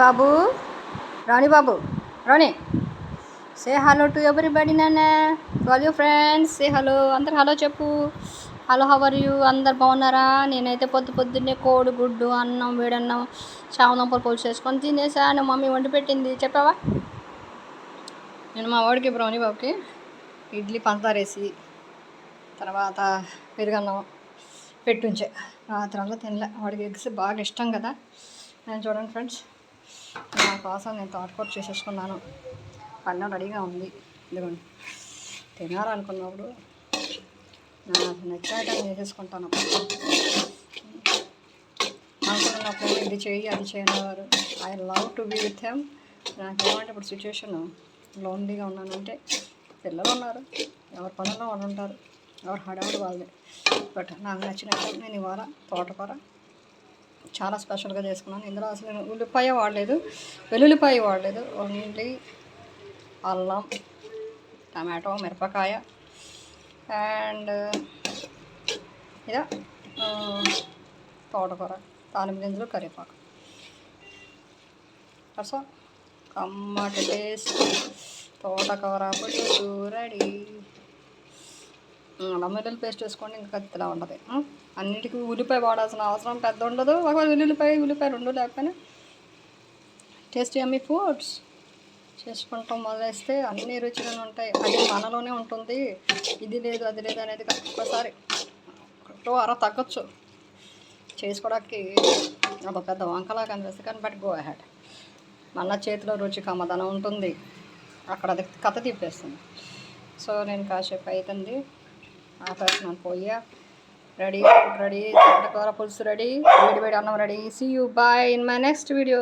Babu Rani Babu Rani. Say hello to everybody నాన్న. All you friends say hello అందరు hello చెప్పు. Hello how are you అందరు బాగున్నారా? నేనైతే పొద్దు పొద్దున్నే కోడి గుడ్డు అన్నం వేడన్నం చామదుంపలు పులుసు చేసుకొని తినేసాను మమ్మీ వండి పెట్టింది. చెప్పావా? నేను మా వాడికి రాణి బాబుకి ఇడ్లీ పంచదార వేసి తర్వాత పెరుగన్నం పెట్టుంచే. రాత్రంలో తినలే. వాడికి ఎగ్స్ బాగా ఇష్టం కదా. నేను చూడండి ఫ్రెండ్స్ దానికోసం నేను తోటకూర చేసేసుకున్నాను. అన్నం రెడీగా ఉంది. ఇదిగోండి. తినాలనుకున్నప్పుడు నాకు నచ్చిన ఐటమ్ చేసేసుకుంటాను. అనుకున్నప్పుడు ఇది చేయి అది చేయనివారు I love to be with him నాకు ఏమంటే ఇప్పుడు సిచ్యువేషన్ లోన్లీగా ఉన్నానంటే పిల్లలు ఉన్నారు. ఎవరి పనుల్లో వాళ్ళు ఉంటారు. ఎవరు హడావుడి వాళ్ళది బట్ నాకు నచ్చిన ఐటమ్ నేను ఇవాళ తోటకూర చాలా స్పెషల్గా చేసుకున్నాను. ఇందులో అసలు నేను ఉల్లిపాయ వాడలేదు. వెల్లుల్లిపాయ వాడలేదు. ఓన్లీ అల్లం టమాటో మిరపకాయ అండ్ ఇదా తోటకూర తాలింపు గింజలు కరివేపాకు. అసలు కమ్మటి టేస్ట్ తోటకూర పులుసు రెడీ. అల్లం పేస్ట్ వేసుకోండి ఇంకా కత్తిలా ఉండదు అన్నిటికీ ఉల్లిపాయ వాడాల్సిన అవసరం పెద్ద ఉండదు. ఒకవేళ ఉల్లిపాయ ఉల్లిపాయ రెండు లేకపోయినా. టేస్ట్ యమ్మీ ఫుడ్స్ చేసుకుంటాం మొదలేస్తే అన్ని రుచిగానే ఉంటాయి. అది మనలోనే ఉంటుంది. ఇది లేదు అది లేదు అనేది ఒక్కసారి ఒకటో అర తగ్గొచ్చు. చేసుకోవడానికి ఒక పెద్ద వంకలా కనిపిస్తుంది. కానీ బట్ గో హ్యాడ్ మన చేతిలో రుచి కమ్మదనం ఉంటుంది. అక్కడ అది కథ తిప్పేస్తుంది సో నేను కాసేపు అవుతుంది ఆపేస్తున్నాను పోయా. రెడీ రెడీ తోటకూర పులుసు రెడీ. వేడి వేడి అన్నం ready. See you bye in my next video